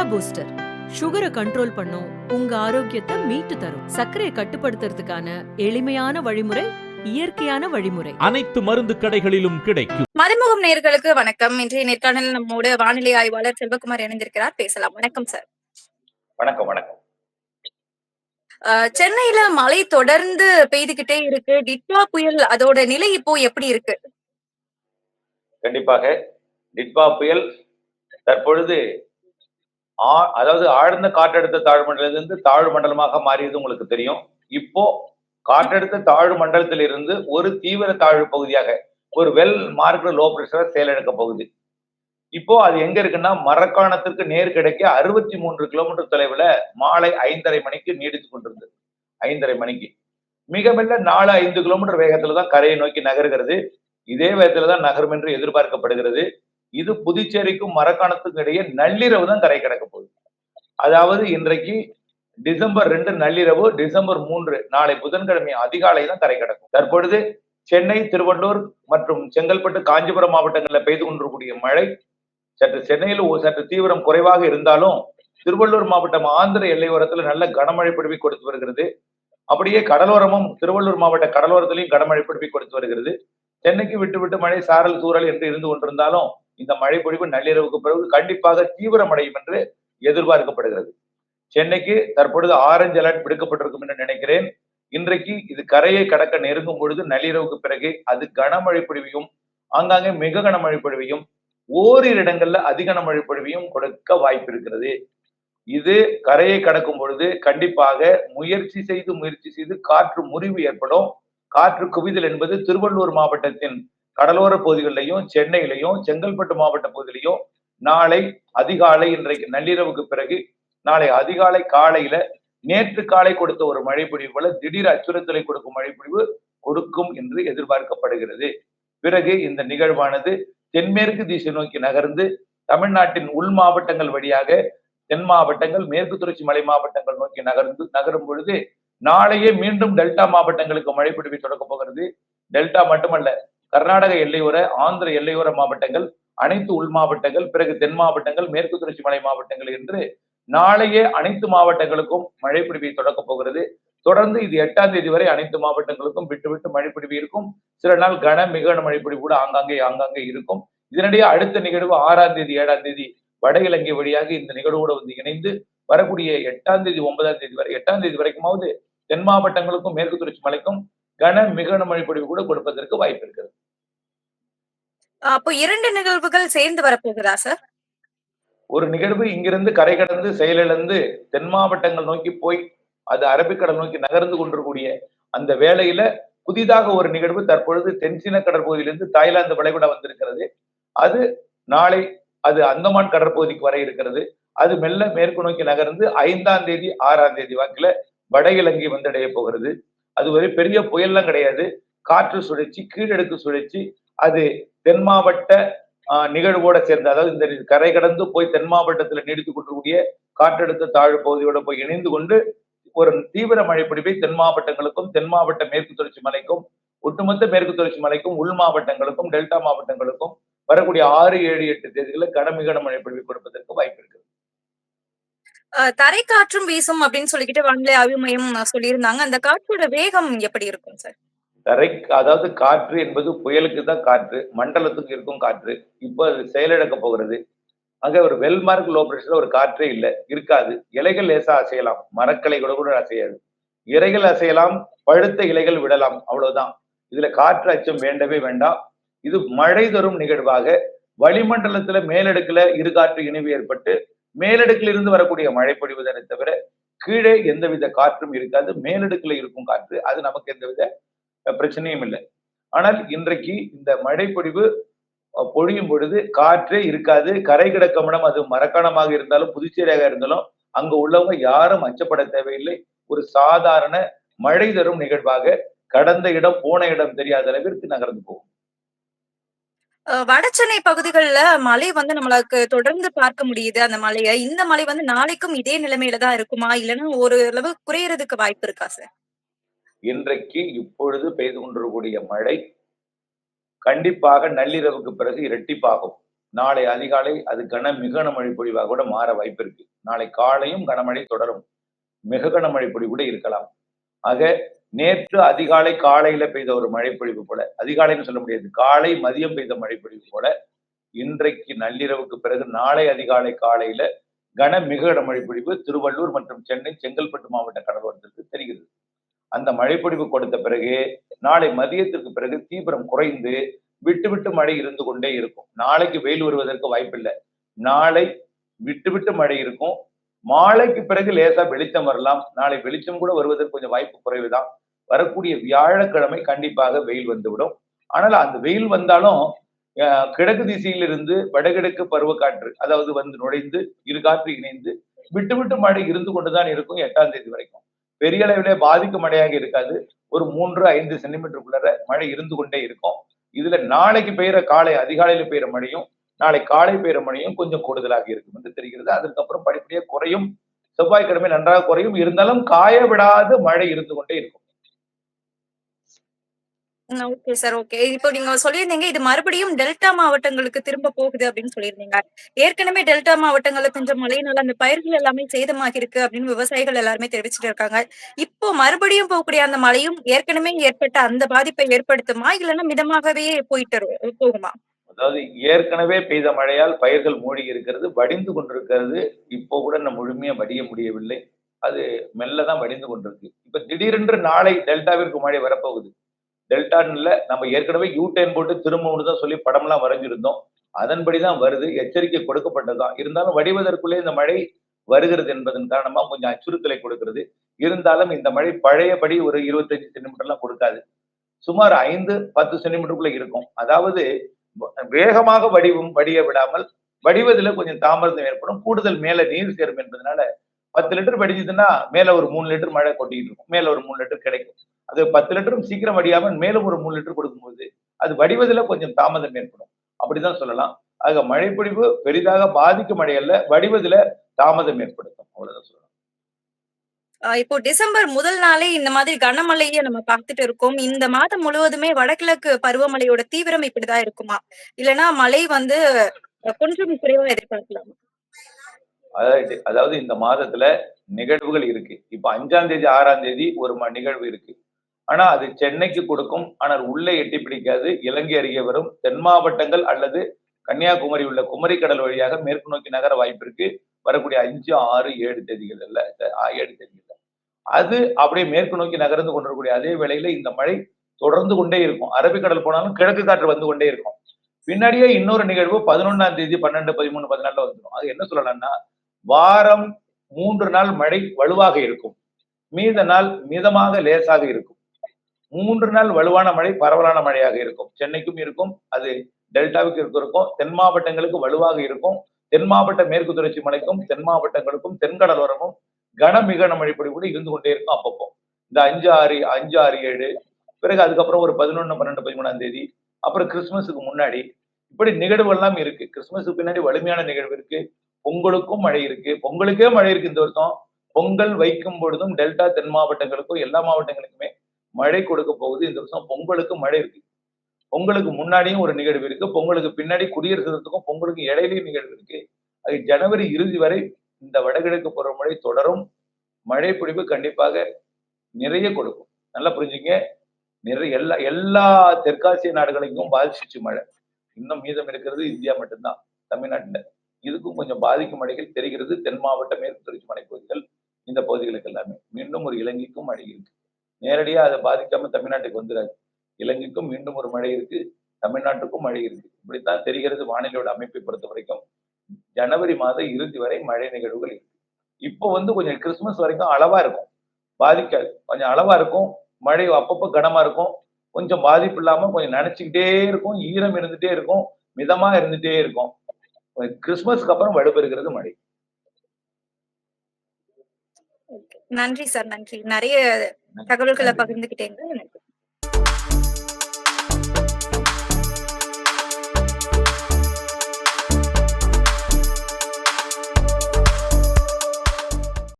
Jaya booster சுகரை control பண்ணும். உங்க ஆரோக்கியத்தை மீட்டு தரும். சர்க்கரையை கட்டுப்படுத்துறதுக்கான எளிமையான வழிமுறை இயற்கையான வழிமுறை. அனைத்து மருந்து கடைகளிலும் கிடைக்கும். மறைமுகம் நேயர்களுக்கு வணக்கம். இன்றைய நேர்காணல் நம்மோடு வானிலை ஆய்வாளர் செல்வகுமார் இணைந்திருக்கிறார். பேசலாம். வணக்கம் சார் வணக்கம் வணக்கம். சென்னையில மழை தொடர்ந்து பெய்துகிட்டே இருக்கு. டிட்வா புயல் அதோட நிலை இப்போ எப்படி இருக்கு? கண்டிப்பாக டிட்பா புயல் தற்பொழுது அதாவது ஆழ்ந்த காற்றழுத்த தாழ்வு மண்டலத்திலிருந்து தாழ்வு மண்டலமாக மாறியது உங்களுக்கு தெரியும். இப்போ காற்றழுத்த தாழ்வு மண்டலத்திலிருந்து ஒரு தீவிர தாழ்வு பகுதியாக ஒரு வெல் மார்க்டு லோ பிரஷர் செயலிழக்க போகுது. இப்போ அது எங்க இருக்குன்னா மரக்காணத்திற்கு நேர் கிடைக்க அறுபத்தி மூன்று கிலோமீட்டர் தொலைவுல மாலை ஐந்தரை மணிக்கு நீடித்து கொண்டிருந்தது. ஐந்தரை மணிக்கு. மிக மெல்ல நாலு ஐந்து கிலோமீட்டர் வேகத்துல தான் கரையை நோக்கி நகர்கிறது. இதே வேகத்துல தான் நகரும் என்று எதிர்பார்க்கப்படுகிறது. இது புதுச்சேரிக்கும் மரக்காணத்துக்கும் இடையே நள்ளிரவு தான் கரை கிடக்க போகுது. அதாவது இன்றைக்கு டிசம்பர் ரெண்டு நள்ளிரவு டிசம்பர் மூன்று நாளை புதன்கிழமை அதிகாலை தான் கரை கிடக்கும். தற்பொழுது சென்னை திருவள்ளூர் மற்றும் செங்கல்பட்டு காஞ்சிபுரம் மாவட்டங்களில் பெய்து கொண்டிருக்கக்கூடிய மழை சற்று சென்னையில் சற்று தீவிரம் குறைவாக இருந்தாலும் திருவள்ளூர் மாவட்டம் ஆந்திர எல்லையோரத்தில் நல்ல கனமழை பிடிவி கொடுத்து வருகிறது. அப்படியே கடலோரமும் திருவள்ளூர் மாவட்ட கடலோரத்திலையும் கனமழை பிடிவி கொடுத்து வருகிறது. சென்னைக்கு விட்டு விட்டு மழை சாரல் சூறல் என்று இருந்து கொண்டிருந்தாலும் இந்த மழை பொழிவு நள்ளிரவுக்கு பிறகு கண்டிப்பாக தீவிரமடையும் என்று எதிர்பார்க்கப்படுகிறது. சென்னைக்கு தற்பொழுது ஆரஞ்சு அலர்ட் விடுக்கப்பட்டிருக்கும் என்று நினைக்கிறேன். இன்றைக்கு இது கரையை கடக்க நெருங்கும் பொழுது நள்ளிரவுக்கு பிறகு அது கனமழை பொழிவையும் ஆங்காங்கே மிக கனமழை பொழிவையும் ஓரிரு இடங்கள்ல அதிக கனமழை பொழிவையும் கொடுக்க வாய்ப்பு இருக்கிறது இது கரையை கடக்கும் பொழுது கண்டிப்பாக முயற்சி செய்து முயற்சி செய்து காற்று முறிவு ஏற்படும். காற்று குவிதல் என்பது திருவள்ளூர் மாவட்டத்தின் கடலோர பகுதிகளிலையும் சென்னையிலையும் செங்கல்பட்டு மாவட்ட பகுதியிலையும் நாளை அதிகாலை இன்றைக்கு நள்ளிரவுக்கு பிறகு நாளை அதிகாலை காலையில நேற்று காலை கொடுத்த ஒரு மழை பொழிவு போல திடீர் அச்சுறுத்தலை கொடுக்கும் மழை பொழிவு கொடுக்கும் என்று எதிர்பார்க்கப்படுகிறது. பிறகு இந்த நிகழ்வானது தென்மேற்கு திசை நோக்கி நகர்ந்து தமிழ்நாட்டின் உள் மாவட்டங்கள் வழியாக தென் மாவட்டங்கள் மேற்கு தொடர்ச்சி மலை மாவட்டங்கள் நோக்கி நகர்ந்து நகரும் பொழுது நாளையே மீண்டும் டெல்டா மாவட்டங்களுக்கு மழை பொழிவை தொடக்க போகிறது. டெல்டா மட்டுமல்ல கர்நாடக எல்லையோர ஆந்திர எல்லையோர மாவட்டங்கள் அனைத்து உள் மாவட்டங்கள் பிறகு தென் மாவட்டங்கள் மேற்கு தொடர்ச்சி மலை மாவட்டங்கள் என்று நாளையே அனைத்து மாவட்டங்களுக்கும் மழை பிடிவை தொடக்கப் போகிறது. தொடர்ந்து இது எட்டாம் தேதி வரை அனைத்து மாவட்டங்களுக்கும் விட்டு விட்டு மழை பிடிவு இருக்கும். சில நாள் கன மிக மழை பொழிவு கூட ஆங்காங்கே ஆங்காங்கே இருக்கும். இதனிடையே அடுத்த நிகழ்வு ஆறாம் தேதி ஏழாம் தேதி வட இலங்கை வழியாக இந்த நிகழ்வோடு வந்து இணைந்து வரக்கூடிய எட்டாம் தேதி ஒன்பதாம் தேதி வரை எட்டாம் தேதி வரைக்குமாவது தென் மாவட்டங்களுக்கும் மேற்கு தொடர்ச்சி மலைக்கும் கன மிக மழை பொழிவு கூட கொடுப்பதற்கு வாய்ப்பு இருக்கிறது. அப்போ இரண்டு நிகழ்வுகள் சேர்ந்து வரப்போகுதா சார் ஒரு நிகழ்வு இங்கிருந்து கரை கடந்து செயலிழந்து தென் மாவட்டங்கள் நோக்கி போய் அது அரபிக்கடல் நோக்கி நகர்ந்து கொண்டிருக்கூடிய அந்த வேளையில புதிதாக ஒரு நிகழ்வு தற்பொழுது தென்சீன கடற்பகுதியிலிருந்து தாய்லாந்து வளைகுடா வந்திருக்கிறது. அது நாளை அது அந்தமான் கடற்பகுதிக்கு வர இருக்கிறது. அது மெல்ல மேற்கு நோக்கி நகர்ந்து ஐந்தாம் தேதி ஆறாம் தேதி வாக்குல வட இலங்கை வந்தடைய போகிறது. அது ஒரு பெரிய புயல்லாம் கிடையாது. காற்று சுழற்சி கீழடுக்கு சுழற்சி அது தென் மாவட்ட ஆஹ், நிகழ்வோட சேர்ந்து அதாவது இந்த கரை கடந்து போய் தென் மாவட்டத்தில் நீடித்துக் கொண்டிருக்கூடிய காற்றழுத்த தாழ்வு பகுதியோட போய் இணைந்து கொண்டு ஒரு தீவிர மழை தென் மாவட்டங்களுக்கும் தென் மாவட்ட மேற்கு தொடர்ச்சி மலைக்கும் ஒட்டுமொத்த மேற்கு தொடர்ச்சி மலைக்கும் உள் மாவட்டங்களுக்கும் டெல்டா மாவட்டங்களுக்கும் வரக்கூடிய ஆறு ஏழு எட்டு தேதிகளில் கடமிகன மழை பொழிவை கொடுப்பதற்கு வாய்ப்பு இருக்குது. தரை காற்றும் வீசும் அப்படின்னு சொல்லிக்கிட்டு வானிலை ஆய்வு மையம் சொல்லியிருந்தாங்க. அந்த காற்றோட வேகம் எப்படி இருக்கும் சார்? தரை அதாவது காற்று என்பது புயலுக்கு தான் காற்று மண்டலத்துக்கு இருக்கும் காற்று. இப்போ அது செயலிழக்க போகிறது. அங்க ஒரு வெல்மார்க் லோ பிரஷர்ல ஒரு காற்றே இல்லை இருக்காது. இலைகள் லேசா அசையலாம். மரக்கலை கூட கூட அசையாது. இலைகள் அசையலாம் பழுத்த இலைகள் விடலாம். அவ்வளவுதான். இதுல காற்று அச்சம் வேண்டவே வேண்டாம். இது மழை தரும் நிகழ்வாக வளிமண்டலத்துல மேலடுக்குல இரு காற்று இணைவு ஏற்பட்டு மேலடுக்கில் இருந்து வரக்கூடிய மழை பொழிவதனை தவிர கீழே எந்தவித காற்றும் இருக்காது. மேலடுக்குல இருக்கும் காற்று. அது நமக்கு எந்தவித பிரச்சனையும் இல்லை. ஆனால் இன்றைக்கு இந்த மழைப்பொழிவு பொழியும் பொழுது காற்றே இருக்காது. கரை கிடக்கமிடம் அது மரக்காணமாக இருந்தாலும் புதுச்சேரியாக இருந்தாலும் அங்க உள்ளவங்க யாரும் அச்சப்பட தேவையில்லை. ஒரு சாதாரண மழை தரும் நிகழ்வாக கடந்த இடம் போன இடம் தெரியாத அளவிற்கு நகர்ந்து போகும். அஹ், வடசென்னை பகுதிகளில் மழை வந்து நம்மளுக்கு தொடர்ந்து பார்க்க முடியுது அந்த மழையை. இந்த மழை வந்து நாளைக்கும் இதே நிலைமையில தான் இருக்குமா? இல்லைன்னா ஒரு அளவு குறையறதுக்கு வாய்ப்பு இருக்கா சார்? இன்றைக்கு இப்பொழுது பெய்து கொண்டிருக்கக்கூடிய மழை கண்டிப்பாக நள்ளிரவுக்கு பிறகு இரட்டிப்பாகும். நாளை அதிகாலை அது கன மிக கனமழை பொழிவாக கூட மாற வாய்ப்பு இருக்கு. நாளை காலையும் கனமழை தொடரும். மிக கனமழை பொழிவு கூட இருக்கலாம். ஆக நேற்று அதிகாலை காலையில பெய்த ஒரு மழைப்பொழிவு போல அதிகாலைன்னு சொல்ல முடியாது காலை மதியம் பெய்த மழைப்பொழிவு போல இன்றைக்கு நள்ளிரவுக்கு பிறகு நாளை அதிகாலை காலையில கன மிக கனமழை பொழிவு திருவள்ளூர் மற்றும் சென்னை செங்கல்பட்டு மாவட்ட கடலோரத்திற்கு தெரிகிறது. அந்த மழைப்பொழிவு கொடுத்த பிறகு நாளை மதியத்திற்கு பிறகு தீவிரம் குறைந்து விட்டு விட்டு மழை இருந்து கொண்டே இருக்கும். நாளைக்கு வெயில் வருவதற்கு வாய்ப்பில்லை. நாளை விட்டு விட்டு மழை இருக்கும். மாலைக்கு பிறகு லேசா வெளிச்சம் வரலாம். நாளை வெளிச்சம் கூட வருவதற்கு கொஞ்சம் வாய்ப்பு குறைவுதான். வரக்கூடிய வியாழக்கிழமை கண்டிப்பாக வெயில் வந்துவிடும். ஆனால் அந்த வெயில் வந்தாலும் கிழக்கு திசையிலிருந்து வடகிழக்கு பருவக்காற்று அதாவது வந்து நுழைந்து இரு காற்று இணைந்து விட்டு விட்டு மழை இருந்து கொண்டுதான் இருக்கும் எட்டாம் தேதி வரைக்கும். பெரிய அளவிலே பாதிக்கும் மழையாக இருக்காது. ஒரு மூன்று ஐந்து சென்டிமீட்டருக்குள்ள மழை இருந்து கொண்டே இருக்கும். இதுல நாளைக்கு பெய்யற காலை அதிகாலையில பெய்யற மழையும் நாளை காலை பெய்யற மழையும் கொஞ்சம் கூடுதலாக இருக்கும் என்று தெரிகிறது. அதுக்கப்புறம் படிப்படியாக குறையும். செவ்வாய்க்கிழமை நன்றாக குறையும். இருந்தாலும் காய விடாது மழை இருந்து கொண்டே இருக்கும். ஓகே சார் ஓகே இப்போ நீங்க சொல்லியிருந்தீங்க இது மறுபடியும் டெல்டா மாவட்டங்களுக்கு திரும்ப போகுது அப்படின்னு சொல்லியிருந்தீங்க. ஏற்கனவே டெல்டா மாவட்டங்கள்ல பெஞ்ச மழையினால அந்த பயிர்கள் எல்லாமே சேதமாகி இருக்கு அப்படின்னு விவசாயிகள் எல்லாருமே தெரிவிச்சுட்டு இருக்காங்க. இப்போ மறுபடியும் போகக்கூடிய அந்த மழையும் ஏற்கனவே ஏற்பட்ட அந்த பாதிப்பை ஏற்படுத்துமா? இல்லைன்னா மிதமாகவே போயிட்டு இரு- போகுமா? அதாவது ஏற்கனவே பெய்த மழையால் பயிர்கள் மூழ்கி இருக்கிறது வடிந்து கொண்டிருக்கிறது. இப்போ கூட நம்ம முழுமையா வடிய முடியவில்லை. அது மெல்ல தான் வடிந்து கொண்டிருக்கு. இப்ப திடீரென்று நாளை டெல்டாவிற்கு மழை வரப்போகுது. டெல்டான்ல நம்ம ஏற்கனவே யூ டென் போட்டு திரும்பவும் தான் சொல்லி படம்லாம் வரைஞ்சிருந்தோம். அதன்படிதான் வருது. எச்சரிக்கை கொடுக்கப்பட்டதுதான். இருந்தாலும் வடிவதற்குள்ளே இந்த மழை வருகிறது என்பதன் காரணமா கொஞ்சம் அச்சுறுத்தலை கொடுக்கிறது. இருந்தாலும் இந்த மழை பழையபடி ஒரு இருபத்தஞ்சு சென்டிமீட்டர்லாம் கொடுக்காது. சுமார் ஐந்து பத்து சென்டிமீட்டருக்குள்ள இருக்கும். அதாவது வேகமாக வடிவும் வடிய விடாமல் வடிவதில் கொஞ்சம் தாமதம் ஏற்படும். கூடுதல் மேல நீர் சேரும் என்பதனால பத்து லிட்டர் வடிஞ்சதுன்னா மேல ஒரு மூணு லிட்டர் மழை கொட்டிட்டு இருக்கும். மேல ஒரு மூணு லிட்டர் கிடைக்கும். அது பத்து லிட்டரும் சீக்கிரம் வடியாமல் மேலும் ஒரு மூணு லிட்டர் கொடுக்கும்போது அது வடிவதில் கொஞ்சம் தாமதம் ஏற்படும். அப்படிதான் சொல்லலாம். ஆக மழைப்பொழிவு பெரிதாக பாதிக்கும் மழை அல்ல வடிவதில் தாமதம் ஏற்படுத்தும். அவ்வளவுதான் சொல்லலாம் ஆஹ் இப்போ டிசம்பர் முதல் நாளே இந்த மாதிரி கனமழையை நம்ம பார்த்துட்டு இருக்கோம். இந்த மாதம் முழுவதுமே வடகிழக்கு பருவமழையோட தீவிரம் இப்படிதான் இருக்குமா? இல்லைன்னா மழை வந்து கொஞ்சம் குறைவா எதிர்பார்க்கலாமா? அதாவது அதாவது இந்த மாதத்துல நிகழ்வுகள் இருக்கு. இப்ப அஞ்சாம் தேதி ஆறாம் தேதி ஒரு ம- நிகழ்வு இருக்கு. ஆனா அது சென்னைக்கு கொடுக்கும். ஆனால் உள்ளே எட்டி பிடிக்காது. இலங்கை அருகே வரும். தென் மாவட்டங்கள் அல்லது கன்னியாகுமரி உள்ள குமரி கடல் வழியாக மேற்கு நோக்கி நகர வாய்ப்பு இருக்கு. வரக்கூடிய அஞ்சு ஆறு ஏழு தேதிகள் இல்ல. ஏழு தேதிகள் அது அப்படியே மேற்கு நோக்கி நகர்ந்து கொண்டிருக்கக்கூடிய அதே வேளையில இந்த மழை தொடர்ந்து கொண்டே இருக்கும். அரபிக்கடல் போனாலும் கிழக்கு காற்று வந்து கொண்டே இருக்கும். பின்னாடியே இன்னொரு நிகழ்வு பதினொன்னாம் தேதி பன்னெண்டு பதிமூணு பதினாலுல வந்துடும் அது என்ன சொல்லலாம்னா வாரம் மூன்று நாள் மழை வலுவாக இருக்கும். மீத நாள் மிதமாக லேசாக இருக்கும். மூன்று நாள் வலுவான மழை பரவலான மழையாக இருக்கும். சென்னைக்கும் இருக்கும் அது டெல்டாவுக்கு இருக்கும் தென் மாவட்டங்களுக்கு வலுவாக இருக்கும். தென் மாவட்ட மேற்கு தொடர்ச்சி மலைக்கும் தென் மாவட்டங்களுக்கும் தென்கடலோரமும் கனமிகன மழை பொடி கூட இருந்து கொண்டே இருக்கும் அப்பப்போ. இந்த அஞ்சு ஆறு அஞ்சு ஆறு ஏழு பிறகு அதுக்கப்புறம் ஒரு பதினொன்னு பன்னெண்டு பதிமூணாம் தேதி அப்புறம் கிறிஸ்துமஸுக்கு முன்னாடி இப்படி நிகழ்வு எல்லாம் இருக்கு. கிறிஸ்துமஸுக்கு பின்னாடி வலிமையான நிகழ்வு இருக்கு. பொங்கலுக்கும் மழை இருக்கு. பொங்கலுக்கே மழை இருக்கு இந்த வருஷம். பொங்கல் வைக்கும் பொழுதும் டெல்டா தென் மாவட்டங்களுக்கும் எல்லா மாவட்டங்களுக்குமே மழை கொடுக்க போகுது. இந்த வருஷம் பொங்கலுக்கு மழை இருக்கு. பொங்கலுக்கு முன்னாடியும் ஒரு நிகழ்வு இருக்கு. பொங்கலுக்கு பின்னாடி குடியரசு தினத்துக்கும் பொங்கலுக்கு இடையிலையும் நிகழ்வு இருக்கு. அது ஜனவரி இறுதி வரை இந்த வடகிழக்கு பருவமழை தொடரும். மழை பிடிப்பு கண்டிப்பாக நிறைய கொடுக்கும். நல்லா புரிஞ்சுங்க? நிறைய எல்லா எல்லா தெற்காசிய நாடுகளையும் பாதிச்சிச்சு மழை. இன்னும் மீதம் இருக்கிறது இந்தியா மட்டும்தான். தமிழ்நாட்டில் இதுக்கும் கொஞ்சம் பாதிக்கும் மழைகள் தெரிகிறது. தென் மாவட்ட மேற்கு தொடர்ச்சி மலைப்பகுதிகள் இந்த பகுதிகளுக்கு எல்லாமே. மீண்டும் ஒரு இலங்கைக்கும் மழை இருக்கு. நேரடியாக அதை பாதிக்காம தமிழ்நாட்டுக்கு வந்துடாது இலங்கைக்கும் மீண்டும் ஒரு மழை இருக்கு. தமிழ்நாட்டுக்கும் மழை இருக்கு. இப்படித்தான் தெரிகிறது வானிலையோட அமைப்பை பொறுத்த வரைக்கும். ஜனவரி மாத இறுதி வரை மழை நிகழ்வுகள் இருக்கு. இப்போ வந்து கொஞ்சம் கிறிஸ்துமஸ் வரைக்கும் அளவா இருக்கும். பாதிக்காது. கொஞ்சம் அளவா இருக்கும். மழை அப்பப்போ கனமா இருக்கும். கொஞ்சம் பாதிப்பு இல்லாம கொஞ்சம் நினைச்சுக்கிட்டே இருக்கும். ஈரம் இருந்துட்டே இருக்கும். மிதமா இருந்துட்டே இருக்கும். கிறிஸ்துமஸ்க்கு அப்புறம் வலுப்பெறுகிறது மழை. நன்றி சார் நன்றி. நிறைய தகவல்களை பகிர்ந்துகிட்டேங்க.